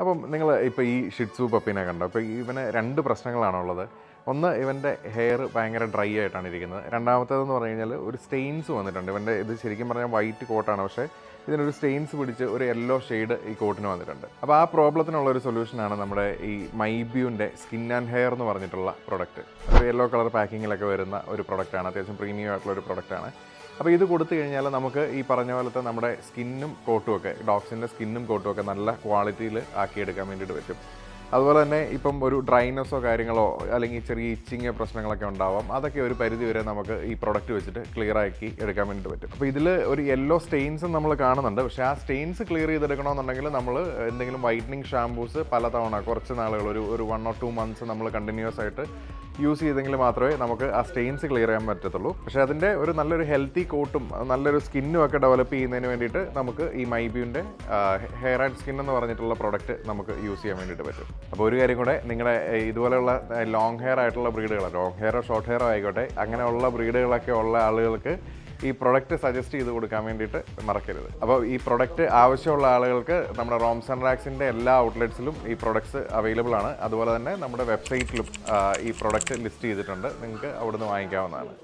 അപ്പം നിങ്ങൾ ഇപ്പോൾ ഈ ഷിറ്റ്സു പപ്പിനെ കണ്ടോ? അപ്പോൾ ഇവന് രണ്ട് പ്രശ്നങ്ങളാണുള്ളത്. ഒന്ന് ഇവന്റെ ഹെയർ ഭയങ്കര ഡ്രൈ ആയിട്ടാണ് ഇരിക്കുന്നത്. രണ്ടാമത്തേതെന്ന് പറഞ്ഞു കഴിഞ്ഞാൽ ഒരു സ്റ്റെയിൻസ് വന്നിട്ടുണ്ട്. ഇവന്റെ ഇത് ശരിക്കും പറഞ്ഞാൽ വൈറ്റ് കോട്ടാണ് പക്ഷേ ഇതിനൊരു സ്റ്റെയിൻസ് പിടിച്ച് ഒരു യെല്ലോ ഷെയ്ഡ് ഈ കോട്ടിന് വന്നിട്ടുണ്ട്. അപ്പോൾ ആ പ്രോബ്ലത്തിനുള്ള ഒരു സൊല്യൂഷനാണ് നമ്മുടെ ഈ മൈബ്യൂന്റെ സ്കിൻ ആൻഡ് ഹെയർ എന്ന് പറഞ്ഞിട്ടുള്ള പ്രൊഡക്റ്റ് ഒരു യെല്ലോ കളർ പാക്കിങ്ങിലൊക്കെ വരുന്ന ഒരു പ്രൊഡക്റ്റാണ് അത്യാവശ്യം പ്രീമിയം ആയിട്ടുള്ള ഒരു പ്രൊഡക്റ്റാണ് അപ്പോൾ ഇത് കൊടുത്തു കഴിഞ്ഞാൽ നമുക്ക് ഈ പറഞ്ഞ പോലത്തെ നമ്മുടെ സ്കിന്നും കോട്ടുമൊക്കെ ഡോഗ്സിന്റെ സ്കിന്നും കോട്ടുമൊക്കെ നല്ല ക്വാളിറ്റിയിൽ ആക്കിയെടുക്കാൻ വേണ്ടിയിട്ട് പറ്റും. അതുപോലെ തന്നെ ഇപ്പം ഒരു ഡ്രൈനസ്സോ കാര്യങ്ങളോ അല്ലെങ്കിൽ ചെറിയ ഇച്ചിങ് പ്രശ്നങ്ങളൊക്കെ ഉണ്ടാവാം അതൊക്കെ ഒരു പരിധി വരെ നമുക്ക് ഈ പ്രൊഡക്റ്റ് വെച്ചിട്ട് ക്ലിയർ ആക്കി എടുക്കാൻ വേണ്ടി പറ്റും. അപ്പോൾ ഇതിൽ ഒരു യെല്ലോ സ്റ്റെയിൻസ് നമ്മൾ കാണുന്നുണ്ട്. പക്ഷേ ആ സ്റ്റെയിൻസ് ക്ലിയർ ചെയ്തെടുക്കണമെന്നുണ്ടെങ്കിൽ നമ്മൾ എന്തെങ്കിലും വൈറ്റനിങ് ഷാംപൂസ് പലതവണ കുറച്ച് നാളുകൾ ഒരു ഒരു വൺ ഓർ ടു മന്ത്സ് നമ്മൾ കണ്ടിന്യൂസ് ആയിട്ട് യൂസ് ചെയ്തെങ്കിൽ മാത്രമേ നമുക്ക് ആ സ്റ്റെയിൻസ് ക്ലിയർ ചെയ്യാൻ പറ്റത്തുള്ളൂ. പക്ഷേ അതിന്റെ ഒരു നല്ലൊരു ഹെൽത്തി കോട്ടും നല്ലൊരു സ്കിന്നും ഒക്കെ ഡെവലപ്പ് ചെയ്യുന്നതിന് വേണ്ടിയിട്ട് നമുക്ക് ഈ മൈബ്യൂന്റെ ഹെയർ ആൻഡ് സ്കിൻ എന്ന് പറഞ്ഞിട്ടുള്ള പ്രോഡക്റ്റ് നമുക്ക് യൂസ് ചെയ്യാൻ വേണ്ടിയിട്ട് പറ്റും. അപ്പോൾ ഒരു കാര്യം കൂടെ നിങ്ങളുടെ ഇതുപോലെയുള്ള ലോങ് ഹെയർ ആയിട്ടുള്ള ബ്രീഡുകൾ ലോങ് ഹെയറോ ഷോർട്ട് ഹെയറോ ആയിക്കോട്ടെ അങ്ങനെയുള്ള ബ്രീഡുകളൊക്കെ ഉള്ള ആളുകൾക്ക് ഈ പ്രൊഡക്റ്റ് സജസ്റ്റ് ചെയ്ത് കൊടുക്കാൻ വേണ്ടിയിട്ട് മറക്കരുത്. അപ്പോൾ ഈ പ്രൊഡക്റ്റ് ആവശ്യമുള്ള ആളുകൾക്ക് നമ്മുടെ റോംസ് ആൻഡ് റാക്സിന്റെ എല്ലാ ഔട്ട്ലെറ്റ്സിലും ഈ പ്രൊഡക്ട്സ് അവൈലബിൾ ആണ്. അതുപോലെ തന്നെ നമ്മുടെ വെബ്സൈറ്റിലും ഈ പ്രൊഡക്റ്റ് ലിസ്റ്റ് ചെയ്തിട്ടുണ്ട്. നിങ്ങൾക്ക് അവിടുന്ന് വാങ്ങിക്കാവുന്നതാണ്.